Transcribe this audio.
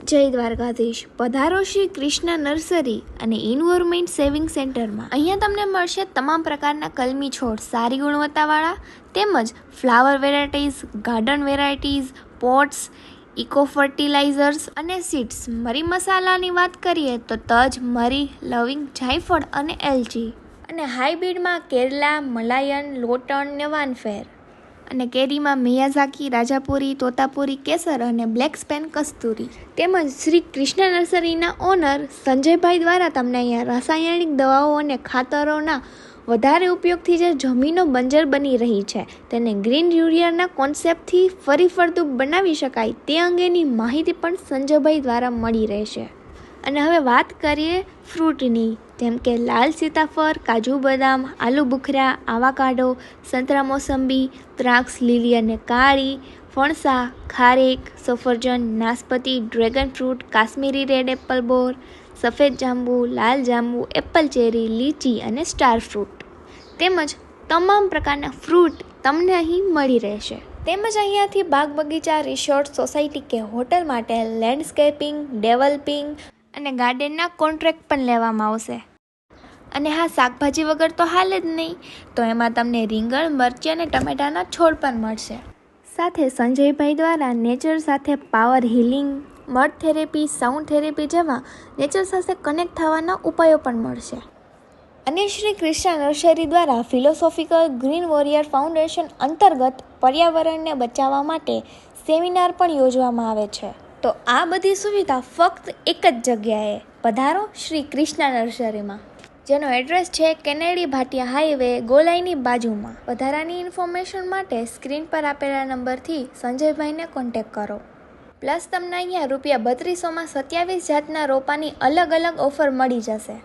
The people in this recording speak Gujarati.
જય દ્વારકાધીશ. પધારો શ્રી કૃષ્ણ નર્સરી અને ઇન્વોર્મેન્ટ સેવિંગ સેન્ટરમાં અહીંયા તમને મળશે તમામ પ્રકારના કલમી છોડ, સારી ગુણવત્તાવાળા તેમજ flower varieties garden varieties pots eco fertilisers અને સીડ્સ મરી મસાલાની વાત કરીએ તો તજ, મરી, લવિંગ, જાયફળ અને એલચી. અને હાઇબ્રિડમાં કેરલા, મલાયન, લોટણ ને વાનફેર અને કેરીમાં મિયાઝાકી, રાજાપુરી, તોતાપુરી, કેસર અને બ્લેક સ્પેન કસ્તુરી. તેમજ શ્રી કૃષ્ણ નર્સરીના ઓનર સંજયભાઈ દ્વારા તમને અહીંયા રાસાયણિક દવાઓ અને ખાતરોના વધારે ઉપયોગથી જે જમીનો બંજર બની રહી છે, તેને ગ્રીન યુરિયાના કોન્સેપ્ટથી ફરી ફળદ્રુપ બનાવી શકાય તે અંગેની માહિતી પણ સંજયભાઈ દ્વારા મળી રહેશે. અને હવે વાત કરીએ ફ્રૂટની. જેમ કે લાલ સીતાફળ, કાજુ બદામ, આલુ બુખરા, આવાકાડો, સંતરા મોસંબી, દ્રાક્ષ, લીલી અને કાળી, ફણસા, ખારેક, સફરજન, નાસપતિ, dragon fruit, Kashmiri red apple બોર, સફેદ જાંબુ, લાલ જાંબુ, એપલ ચેરી, લીચી અને સ્ટાર ફ્રૂટ. તેમજ તમામ પ્રકારના ફ્રૂટ તમને અહીં મળી રહેશે. તેમજ અહીંયાથી બાગ બગીચા, રિસોર્ટ, સોસાયટી કે હોટલ માટે લેન્ડસ્કેપિંગ ડેવલપિંગ અને ગાર્ડનના કોન્ટ્રાક્ટ પણ લેવામાં આવશે. અને હા, શાકભાજી વગર તો હાલ જ નહીં, તો એમાં તમને રીંગણ, મરચી અને ટમેટાના છોડ પણ મળશે. સાથે સંજયભાઈ દ્વારા નેચર સાથે power healing mud therapy, sound therapy જેવા નેચર સાથે કનેક્ટ થવાના ઉપાયો પણ મળશે. અને શ્રી કૃષ્ણ નર્સરી દ્વારા ફિલોસોફિકલ ગ્રીન વોરિયર ફાઉન્ડેશન અંતર્ગત પર્યાવરણને બચાવવા માટે સેમિનાર પણ યોજવામાં આવે છે. તો આ બધી સુવિધા ફક્ત એક જ જગ્યાએ પધારો શ્રી કૃષ્ણ નર્સરીમાં, જેનો એડ્રેસ છે કેનેડી ભાટિયા હાઈવે ગોલાઈની બાજુમાં. વધારાની ઇન્ફોર્મેશન માટે સ્ક્રીન પર આપેલા નંબરથી સંજયભાઈને કોન્ટેક કરો. પ્લસ તમને અહીંયા રૂપિયા બત્રીસોમાં સત્યાવીસ જાતના રોપાની અલગ અલગ ઓફર મળી જશે.